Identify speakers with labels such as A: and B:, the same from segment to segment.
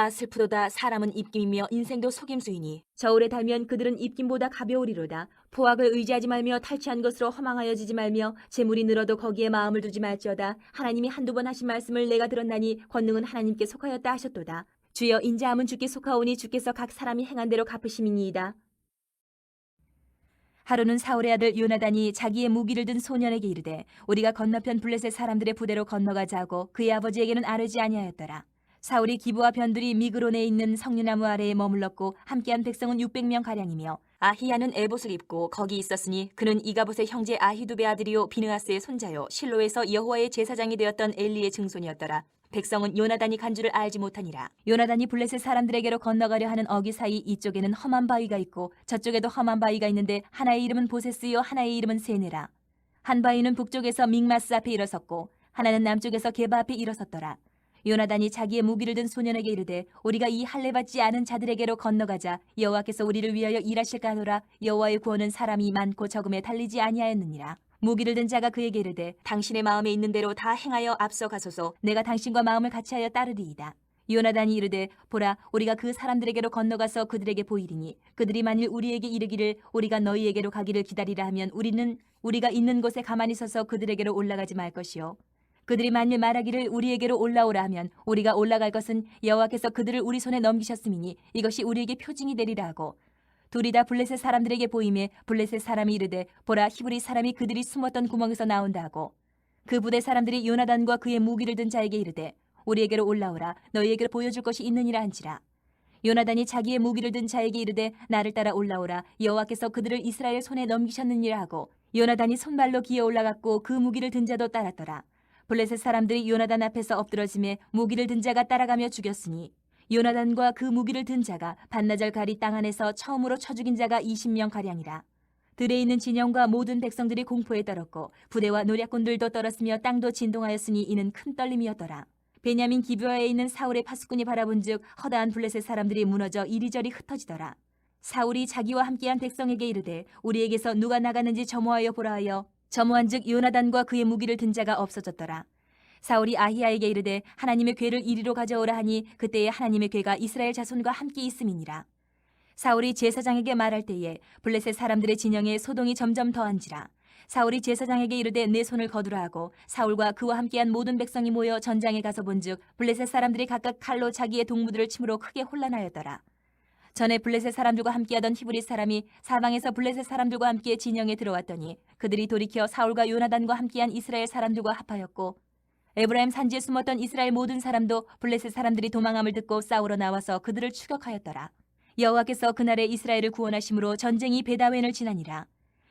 A: 아 슬프도다. 사람은 입김이며 인생도 속임수이니. 저울에 달면 그들은 입김보다 가벼우리로다. 포악을 의지하지 말며 탈취한 것으로 허망하여지지 말며 재물이 늘어도 거기에 마음을 두지 말지어다. 하나님이 한두 번 하신 말씀을 내가 들었나니 권능은 하나님께 속하였다 하셨도다. 주여 인자함은 주께 속하오니 주께서 각 사람이 행한 대로 갚으심이니이다. 하루는 사울의 아들 요나단이 자기의 무기를 든 소년에게 이르되 우리가 건너편 블레셋 사람들의 부대로 건너가자 하고 그의 아버지에게는 아뢰지 아니하였더라 사울이 기부와 변들이 미그론에 있는 성류나무 아래에 머물렀고 함께한 백성은 600명 가량이며 아히야는 에봇을 입고 거기 있었으니 그는 이가봇의 형제 아히두베 아들이요 비느하스의 손자요 실로에서 여호와의 제사장이 되었던 엘리의 증손이었더라. 백성은 요나단이 간 줄을 알지 못하니라. 요나단이 블레셋 사람들에게로 건너가려 하는 어기 사이 이쪽에는 험한 바위가 있고 저쪽에도 험한 바위가 있는데 하나의 이름은 보세스요 하나의 이름은 세네라. 한 바위는 북쪽에서 믹마스 앞에 일어섰고 하나는 남쪽에서 게바 앞에 일어섰더라. 요나단이 자기의 무기를 든 소년에게 이르되 우리가 이 할례 받지 않은 자들에게로 건너가자. 여호와께서 우리를 위하여 일하실까 하노라. 여호와의 구원은 사람이 많고 적음에 달리지 아니하였느니라. 무기를 든 자가 그에게 이르되 당신의 마음에 있는 대로 다 행하여 앞서 가소서. 내가 당신과 마음을 같이하여 따르리이다. 요나단이 이르되 보라 우리가 그 사람들에게로 건너가서 그들에게 보이리니 그들이 만일 우리에게 이르기를 우리가 너희에게로 가기를 기다리라 하면 우리는 우리가 있는 곳에 가만히 서서 그들에게로 올라가지 말 것이요 그들이 만일 말하기를 우리에게로 올라오라 하면 우리가 올라갈 것은 여호와께서 그들을 우리 손에 넘기셨음이니 이것이 우리에게 표징이 되리라 하고 둘이 다 블레셋 사람들에게 보임에 블레셋 사람이 이르되 보라 히브리 사람이 그들이 숨었던 구멍에서 나온다 하고 그 부대 사람들이 요나단과 그의 무기를 든 자에게 이르되 우리에게로 올라오라 너희에게로 보여줄 것이 있느니라 한지라. 요나단이 자기의 무기를 든 자에게 이르되 나를 따라 올라오라 여호와께서 그들을 이스라엘 손에 넘기셨느니라 하고 요나단이 손발로 기어 올라갔고 그 무기를 든 자도 따랐더라 블레셋 사람들이 요나단 앞에서 엎드러짐에 무기를 든 자가 따라가며 죽였으니 요나단과 그 무기를 든 자가 반나절 가리 땅 안에서 처음으로 쳐 죽인 자가 20명 가량이라. 들에 있는 진영과 모든 백성들이 공포에 떨었고 부대와 노략군들도 떨었으며 땅도 진동하였으니 이는 큰 떨림이었더라. 베냐민 기브아에 있는 사울의 파수꾼이 바라본즉 허다한 블레셋 사람들이 무너져 이리저리 흩어지더라. 사울이 자기와 함께한 백성에게 이르되 우리에게서 누가 나가는지 점호하여 보라 하여 점호한즉 요나단과 그의 무기를 든 자가 없어졌더라. 사울이 아히야에게 이르되 하나님의 괴를 이리로 가져오라 하니 그때에 하나님의 괴가 이스라엘 자손과 함께 있음이니라. 사울이 제사장에게 말할 때에 블레셋 사람들의 진영에 소동이 점점 더한지라. 사울이 제사장에게 이르되 내 손을 거두라 하고 사울과 그와 함께한 모든 백성이 모여 전장에 가서 본즉 블레셋 사람들이 각각 칼로 자기의 동무들을 침으로 크게 혼란하였더라. 전에 블레셋 사람들과 함께하던 히브리 사람이 사방에서 블레셋 사람들과 함께 진영에 들어왔더니 그들이 돌이켜 사울과 요나단과 함께한 이스라엘 사람들과 합하였고 에브라임 산지에 숨었던 이스라엘 모든 사람도 블레셋 사람들이 도망함을 듣고 싸우러 나와서 그들을 추격하였더라. 여호와께서 그날에 이스라엘을 구원하심으로 전쟁이 베다웬을 지나니라.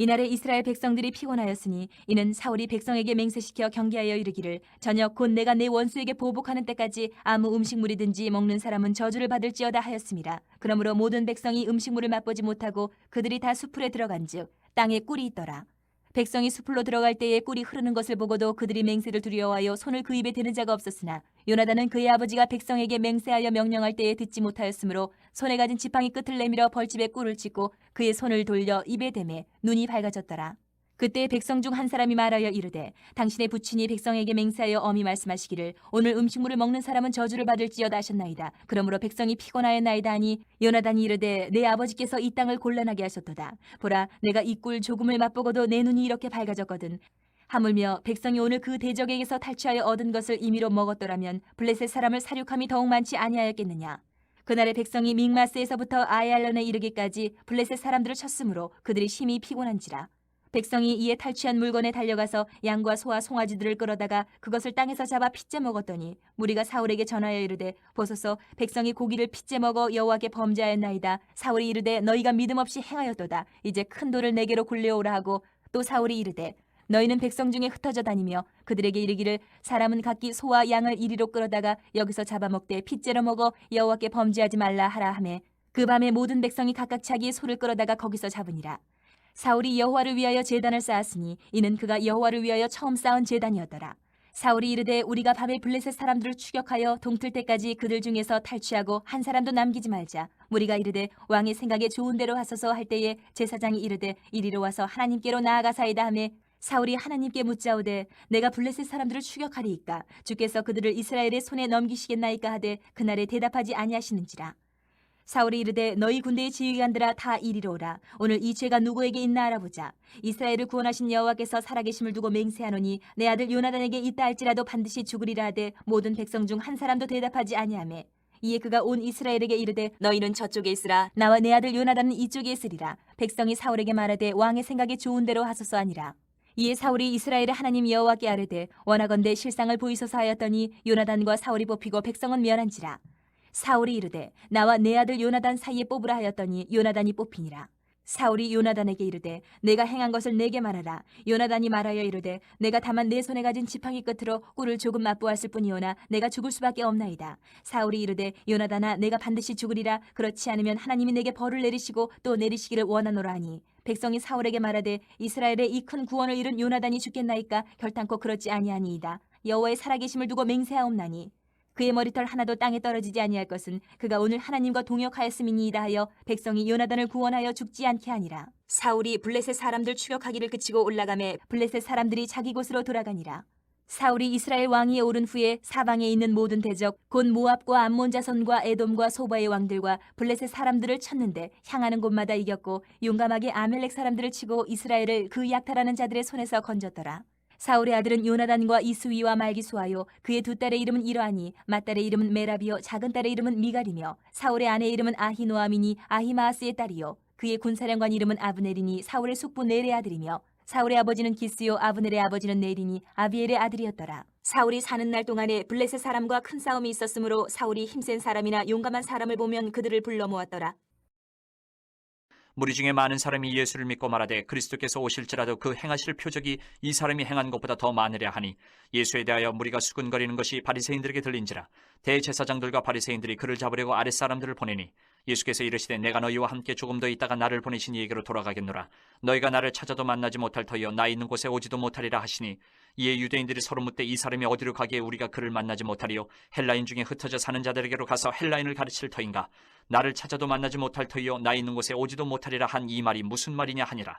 A: 이날에 이스라엘 백성들이 피곤하였으니 이는 사울이 백성에게 맹세시켜 경계하여 이르기를 저녁 곧 내가 내 원수에게 보복하는 때까지 아무 음식물이든지 먹는 사람은 저주를 받을지어다 하였습니다. 그러므로 모든 백성이 음식물을 맛보지 못하고 그들이 다 수풀에 들어간즉 땅에 꿀이 있더라. 백성이 수풀로 들어갈 때에 꿀이 흐르는 것을 보고도 그들이 맹세를 두려워하여 손을 그 입에 대는 자가 없었으나 요나단은 그의 아버지가 백성에게 맹세하여 명령할 때에 듣지 못하였으므로 손에 가진 지팡이 끝을 내밀어 벌집에 꿀을 찍고 그의 손을 돌려 입에 대매 눈이 밝아졌더라. 그때 백성 중 한 사람이 말하여 이르되 당신의 부친이 백성에게 맹세하여 엄히 말씀하시기를 오늘 음식물을 먹는 사람은 저주를 받을지어다 하셨나이다. 그러므로 백성이 피곤하였나이다 하니 요나단이 이르되 내 아버지께서 이 땅을 곤란하게 하셨도다. 보라 내가 이 꿀 조금을 맛보고도 내 눈이 이렇게 밝아졌거든. 하물며 백성이 오늘 그 대적에게서 탈취하여 얻은 것을 임의로 먹었더라면 블레셋 사람을 사륙함이 더욱 많지 아니하였겠느냐. 그날의 백성이 믹마스에서부터 아얄론에 이르기까지 블레셋 사람들을 쳤으므로 그들이 심히 피곤한지라. 백성이 이에 탈취한 물건에 달려가서 양과 소와 송아지들을 끌어다가 그것을 땅에서 잡아 핏째 먹었더니 무리가 사울에게 전하여 이르되 보소서 백성이 고기를 핏째 먹어 여호와께 범죄하였나이다 사울이 이르되 너희가 믿음 없이 행하였도다 이제 큰 돌을 내게로 굴려오라 하고 또 사울이 이르되 너희는 백성 중에 흩어져 다니며 그들에게 이르기를 사람은 각기 소와 양을 이리로 끌어다가 여기서 잡아먹되 핏째로 먹어 여호와께 범죄하지 말라 하라 하매 그 밤에 모든 백성이 각각 자기의 소를 끌어다가 거기서 잡으니라 사울이 여호와를 위하여 제단을 쌓았으니 이는 그가 여호와를 위하여 처음 쌓은 제단이었더라. 사울이 이르되 우리가 밤에 블레셋 사람들을 추격하여 동틀 때까지 그들 중에서 탈취하고 한 사람도 남기지 말자. 우리가 이르되 왕의 생각에 좋은 대로 하소서 할 때에 제사장이 이르되 이리로 와서 하나님께로 나아가사이다 하매 사울이 하나님께 묻자오되 내가 블레셋 사람들을 추격하리이까? 주께서 그들을 이스라엘의 손에 넘기시겠나이까 하되 그날에 대답하지 아니하시는지라. 사울이 이르되 너희 군대의 지휘관들아 다 이리로 오라. 오늘 이 죄가 누구에게 있나 알아보자. 이스라엘을 구원하신 여호와께서 살아계심을 두고 맹세하노니 내 아들 요나단에게 있다 할지라도 반드시 죽으리라 하되 모든 백성 중 한 사람도 대답하지 아니하매 이에 그가 온 이스라엘에게 이르되 너희는 저쪽에 있으라. 나와 내 아들 요나단은 이쪽에 있으리라. 백성이 사울에게 말하되 왕의 생각에 좋은 대로 하소서 하니라 이에 사울이 이스라엘의 하나님 여호와께 아뢰되 원하건대 실상을 보이소서 하였더니 요나단과 사울이 뽑히고 백성은 멸한지라. 사울이 이르되 나와 내 아들 요나단 사이에 뽑으라 하였더니 요나단이 뽑히니라. 사울이 요나단에게 이르되 내가 행한 것을 내게 말하라. 요나단이 말하여 이르되 내가 다만 내 손에 가진 지팡이 끝으로 꿀을 조금 맛보았을 뿐이오나 내가 죽을 수밖에 없나이다. 사울이 이르되 요나단아 내가 반드시 죽으리라. 그렇지 않으면 하나님이 내게 벌을 내리시고 또 내리시기를 원하노라 하니 백성이 사울에게 말하되 이스라엘의 이 큰 구원을 이룬 요나단이 죽겠나이까 결탄코 그렇지 아니하니이다 여호와의 살아계심을 두고 맹세하옵나니 그의 머리털 하나도 땅에 떨어지지 아니할 것은 그가 오늘 하나님과 동역하였음이니이다 하여 백성이 요나단을 구원하여 죽지 않게 하니라. 사울이 블레셋 사람들 추격하기를 그치고 올라가매 블레셋 사람들이 자기 곳으로 돌아가니라. 사울이 이스라엘 왕위에 오른 후에 사방에 있는 모든 대적 곧 모압과 암몬 자손과 에돔과 소바의 왕들과 블레셋 사람들을 쳤는데 향하는 곳마다 이겼고 용감하게 아멜렉 사람들을 치고 이스라엘을 그 약탈하는 자들의 손에서 건졌더라. 사울의 아들은 요나단과 이스위와 말기수하요 그의 두 딸의 이름은 이러하니 맏딸의 이름은 메라비요 작은 딸의 이름은 미갈이며 사울의 아내 이름은 아히노아미니 아히마아스의 딸이요 그의 군사령관 이름은 아브넬이니 사울의 숙부 넬의 아들이며 사울의 아버지는 기스요 아브넬의 아버지는 넬이니 아비엘의 아들이었더라. 사울이 사는 날 동안에 블레셋 사람과 큰 싸움이 있었으므로 사울이 힘센 사람이나 용감한 사람을 보면 그들을 불러 모았더라.
B: 무리 중에 많은 사람이 예수를 믿고 말하되 그리스도께서 오실지라도 그 행하실 표적이 이 사람이 행한 것보다 더 많으랴 하니 예수에 대하여 무리가 수군거리는 것이 바리새인들에게 들린지라. 대제사장들과 바리새인들이 그를 잡으려고 아랫사람들을 보내니 예수께서 이르시되 내가 너희와 함께 조금 더 있다가 나를 보내신 이에게로 돌아가겠노라. 너희가 나를 찾아도 만나지 못할 터이요 나 있는 곳에 오지도 못하리라 하시니 이에 유대인들이 서로 묻되 이 사람이 어디로 가기에 우리가 그를 만나지 못하리요? 헬라인 중에 흩어져 사는 자들에게로 가서 헬라인을 가르칠 터인가? 나를 찾아도 만나지 못할 터이요 나 있는 곳에 오지도 못하리라 한 이 말이 무슨 말이냐 하니라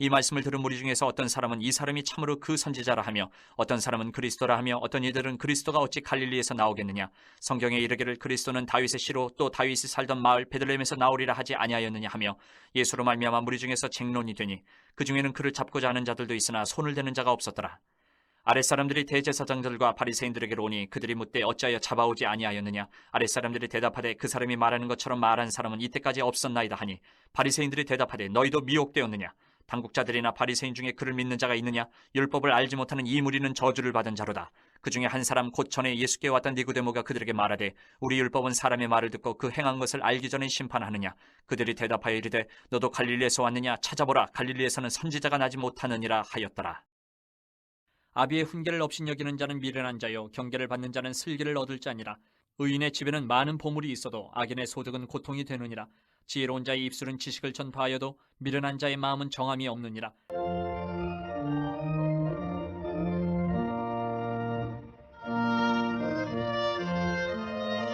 B: 이 말씀을 들은 무리 중에서 어떤 사람은 이 사람이 참으로 그 선지자라 하며 어떤 사람은 그리스도라 하며 어떤 이들은 그리스도가 어찌 갈릴리에서 나오겠느냐? 성경에 이르기를 그리스도는 다윗의 씨로 또 다윗이 살던 마을 베들레헴에서 나오리라 하지 아니하였느냐 하며 예수로 말미암아 무리 중에서 쟁론이 되니 그 중에는 그를 잡고자 하는 자들도 있으나 손을 대는 자가 없었더라. 아랫사람들이 대제사장들과 바리새인들에게로 오니 그들이 묻되 어찌하여 잡아오지 아니하였느냐? 아랫사람들이 대답하되 그 사람이 말하는 것처럼 말한 사람은 이때까지 없었나이다 하니 바리새인들이 대답하되 너희도 미혹되었느냐 당국자들이나 바리새인 중에 그를 믿는 자가 있느냐? 율법을 알지 못하는 이 무리는 저주를 받은 자로다. 그 중에 한 사람 곧 전에 예수께 왔던 니고데모가 그들에게 말하되 우리 율법은 사람의 말을 듣고 그 행한 것을 알기 전에 심판하느냐? 그들이 대답하여 이르되 너도 갈릴리에서 왔느냐? 찾아보라. 갈릴리에서는 선지자가 나지 못하느니라 하였더라.
C: 아비의 훈계를 없인 여기는 자는 미련한 자요. 경계를 받는 자는 슬기를 얻을 자니라. 의인의 집에는 많은 보물이 있어도 악인의 소득은 고통이 되느니라. 지혜로운 자의 입술은 지식을 전파하여도 미련한 자의 마음은 정함이 없느니라.